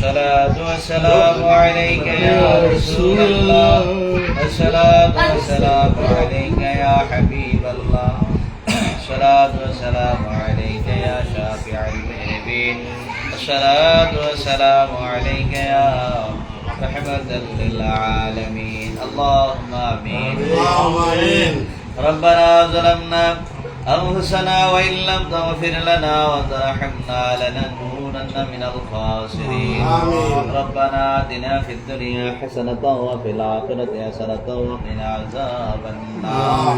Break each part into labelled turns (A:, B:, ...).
A: الصلاة والسلام عليك يا رسول الله. الصلاة والسلام عليك يا حبيب الله. الصلاة والسلام عليك يا شافع المذنبين الصلاة والسلام عليك يا رحمة للعالمين. اللهم آمين.
B: اللهم آمين.
A: ربنا ظلمنا أنفسنا وإن لم تغفر لنا وترحمنا لنكونن من الخاسرين.
B: آمين.
A: ربنا آتنا في الدنيا حسنة وفي الآخرة حسنة وقنا عذاب النار.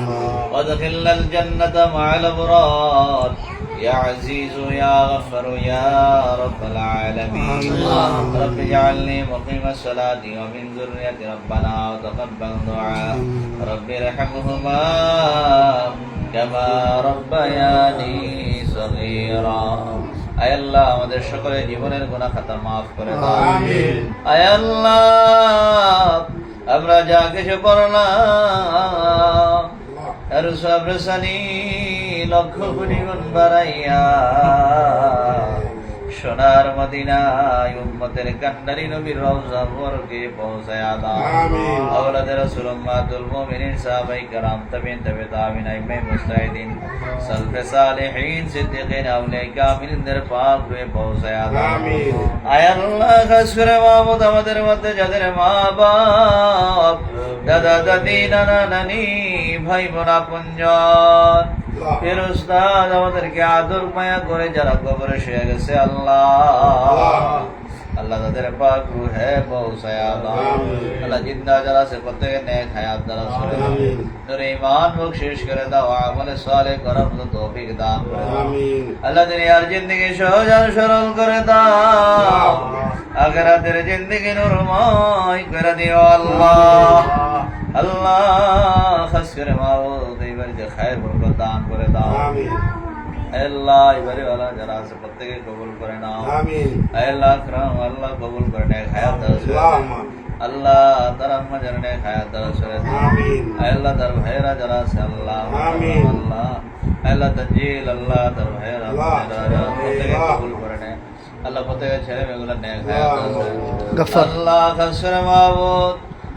A: وادخلنا الجنة مع الأبرار. يا عزيز يا غفر يا رب العالمين. رب اجعلني مقيم الصلاة ومن ذرية ربنا وتقبل دعاء. رب ارحمهما كما ربياني صغيرا. আয় আল্লাহ আমাদের সকলের জীবনের গুনাহ খাতা মাফ করে আয়াল্লাহ। আমরা যা কিছু করলাম আর সব রসানি লক্ষ কোটি গুণ বাড়াইয়া সোনার মদিনায় উম্মতের কান্ডারি নবীর রওজা মুবারকে পৌঁছায়া দাও
B: আমিন।
A: আওলাদের রাসূল উম্মাতুল মুমিনিন সাহাবায়ে কেরাম তাবিঈন তাবে তাবিঈন আইমে মুস্তাহিদিন সালফে সালেহিন সিদ্দিকিন আউলিয়া কামিলদের পাক হয়ে পৌঁছায়া দাও
B: আমিন।
A: আয় আল্লাহ খাস করে মাহমুদ আমাদের মধ্যে যাদের মা বাপ দাদা দাদি নানা নানি ভাই বোন আপনজন ফেরস্তাদ আমাদেরকে আদর মায়া করে যারা কবরে শুয়ে গেছে আল্লাহ আল্লাহ তাদের পাক রুহে পৌঁছায়া দাও
B: আমিন।
A: আল্লাহ জিন্দা যারা আছে প্রত্যেকে নেক হায়াত দ্বারা সরে দাও
B: আমিন।
A: তোর ইমান বকশিস করে দাও আমলে সালে করার মতো তৌফিক দান করে দাও
B: আমিন
A: আল্লাহ দুনিয়ার জিন্দগি সহজ আর সরল করে দাও আখেরাতের জিন্দগি নুরময় করে দিও আল্লাহ আল্লাহ খাস করে মাবুদ এই বাড়িতে খায়ের বরকত দান করে দাও
B: আমিন
A: আল্লাহ এই বাড়ি ওয়ালা যারা আছে প্রত্যেকে কবুল করে নাও
B: আমিন
A: আল্লাহ আকরাম আল্লাহ কবুল করে নেক হায়াত দাও
B: আল্লাহুম্মা
A: আল্লাহ তার আম্মা যেন নেক হায়াত দাও সরে দাও
B: আমিন
A: আল্লাহ তার ভাইয়েরা যারা আছে আল্লাহ
B: আমিন।
A: আল্লাহ আল্লাহ তঞ্জিল আল্লাহ তার ভাইয়েরা
B: আল্লাহ।
A: বোনেরা প্রত্যেকে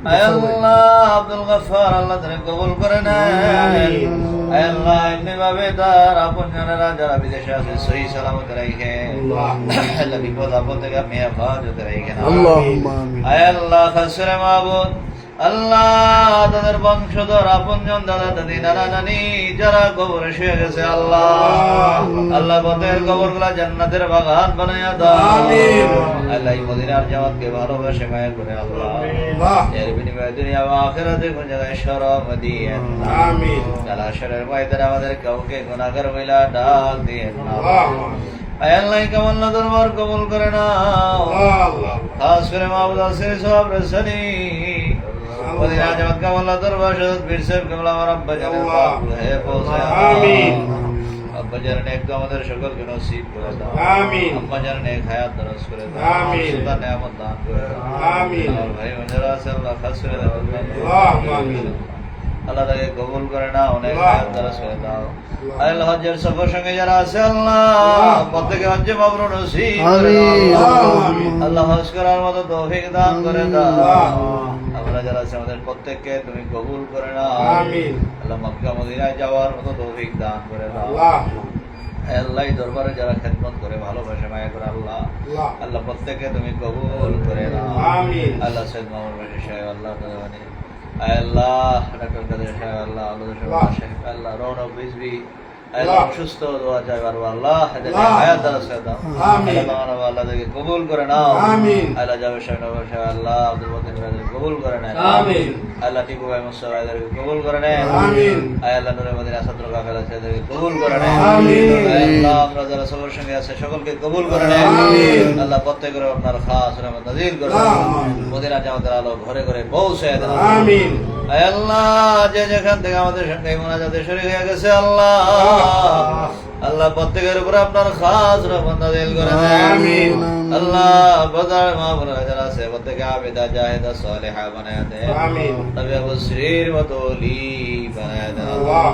B: আল্লাহ
A: আব্দুল গফার আল্লাহ তাদের কবুল করে নেন আল্লাহ। এমনি ভাবে তার আপন জনেরা যারা বিদেশে আছে সহি সালামত রাইখে।
B: আল্লাহ।
A: বিপদ আপদ থেকে আপনি হেফাজত রাইখেন। আল্লাহ খাসরে মাহবুদ। আল্লাহ তাদের বংশধর আপনজন দাদা দাদি নানা নানি যারা কবরে শুয়ে গেছে আল্লাহ। আল্লাহ। পথের কবরগুলা জান্নাতের বাগান বানাইয়া দাও। আল্লাহ মদিনার জামাতকে ভালোবাসে করে আল্লাহ। এর বিনিময়ে দুনিয়া বা আখেরাতে কোন জায়গায় শরম দিয়ে
B: আমিন।
A: কালাশরের ময়দানে আমাদের কাউকে গুনাহগার হইলা ডাক দিয়ে না।
B: আল্লাহ।
A: দরবার কবুল করে না
B: আল্লাহ।
A: খাস করে মাহবুদ আসির সব রসনি ولی راجمت کا واللہ در
B: باشد
A: اللہ خاص قبول کرنا انہیں حیات درس
B: کرے
A: اللہ کے اللہ حس دان
B: کرے
A: আমরা যারা আছে আমাদের প্রত্যেককে তুমি কবুল করে নাও।
B: আমিন।
A: আল্লাহ মক্কা মদিনায় যাওয়ার মতো তৌফিক দান করে দাও
B: আল্লাহ।
A: দরবারে যারা খেদমত করে ভালোবাসে মায়া করে আল্লাহ।
B: আল্লাহ।
A: প্রত্যেককে তুমি কবুল করে নাও।
B: আমিন।
A: আল্লাহ সৈয়দ মামুর বাসী সাহেব আল্লাহ আল্লাহ ডাক্তার কাদের সাহেব আল্লাহ আল্লাহ
B: আল্লাহ।
A: সাহেব আল্লাহ রৌনক বিজবি।
B: আল্লাহ।
A: আল্লাহ সুস্থ দোয়া চাই আল্লাহ এদেরকে
B: আল্লাহ।
A: হায়াত দারাজ করে দাও
B: আমিন।
A: আল্লাহ মানব আল্লাহ তাকে কবুল করে নাও
B: আমিন।
A: আল্লাহ যাবে সাহেব আল্লাহ আব্দুল মতিন ভাইদের কবুল করে নেন
B: আমিন।
A: আল্লাহ টিপু ভাই মুস্তাফা ভাইদেরকে কবুল করে নেন
B: আমিন।
A: আল্লাহ নূরে মদিনা ছাত্র কাফেলা ছেলেদেরকে কবুল করে নেন
B: আমিন।
A: আল্লাহ আমরা যারা সবার সঙ্গে আছে সকলকে কবুল করে নেন
B: আমিন।
A: আল্লাহ প্রত্যেকের আপনার খাস রহমত নাজিল করে
B: আমিন।
A: মদিনা জামাতের আলো ঘরে ঘরে পৌঁছে দেন
B: আমিন।
A: আল্লাহ যে যেখান থেকে আমাদের সঙ্গে মোনাজাতে শরীর হয়ে গেছে আল্লাহ। আল্লাহ প্রত্যেকের উপরে আপনার খাস রহমত নাজিল করে
B: আমিন।
A: আল্লাহ বাজার মা বোনেরা যারা আছে প্রত্যেকে আবেদা জাহেদা সালেহা বানায় দেন
B: আমিন।
A: তবে আবু শ্রীর মতো লি বানায় দেন
B: আল্লাহ।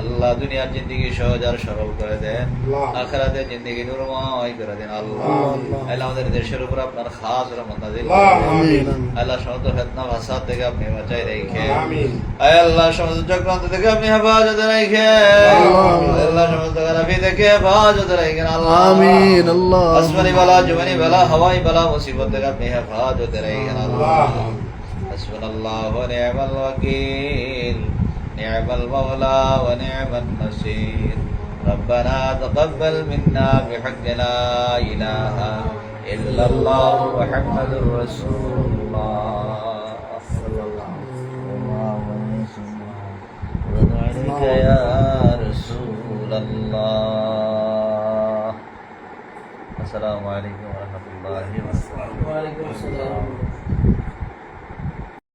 A: আল্লাহ দুনিয়ার জিন্দগি সহজ আর সরল করে দেন
B: আল্লাহ।
A: আখরাতের জিন্দগি নুরময় করে দেন আল্লাহ
B: আল্লাহ।
A: আল্লাহ আমাদের দেশের উপর আপনার খাস রহমত নাজিল
B: আল্লাহ
A: করুন।
B: আমিন
A: আল্লাহ সমস্ত ফেতনা ভাষা থেকে আপনি বাঁচাই রেখে
B: আমিন
A: আয় আল্লাহ সমস্ত চক্রান্ত থেকে আপনি হেফাজত রেখে
B: আল্লাহ।
A: আল্লাহ সমস্ত খারাপি থেকে হেফাজত রেখেন আল্লাহ
C: আমিন আল্লাহ
A: আসমানি বালা জমানি বালা হাওয়াই বালা মুসিবত থেকে আপনি হেফাজত রেখেন আল্লাহ
B: আল্লাহ
A: حسبنا الله ونعم الوكيل نعم المولى ونعم النصير. ربنا تقبل منا بحق لا إله إلا الله محمد رسول الله. صلى الله عليه وسلم ونعليك يا رسول الله السلام عليكم ورحمة الله وبركاته.
D: وعليكم السلام.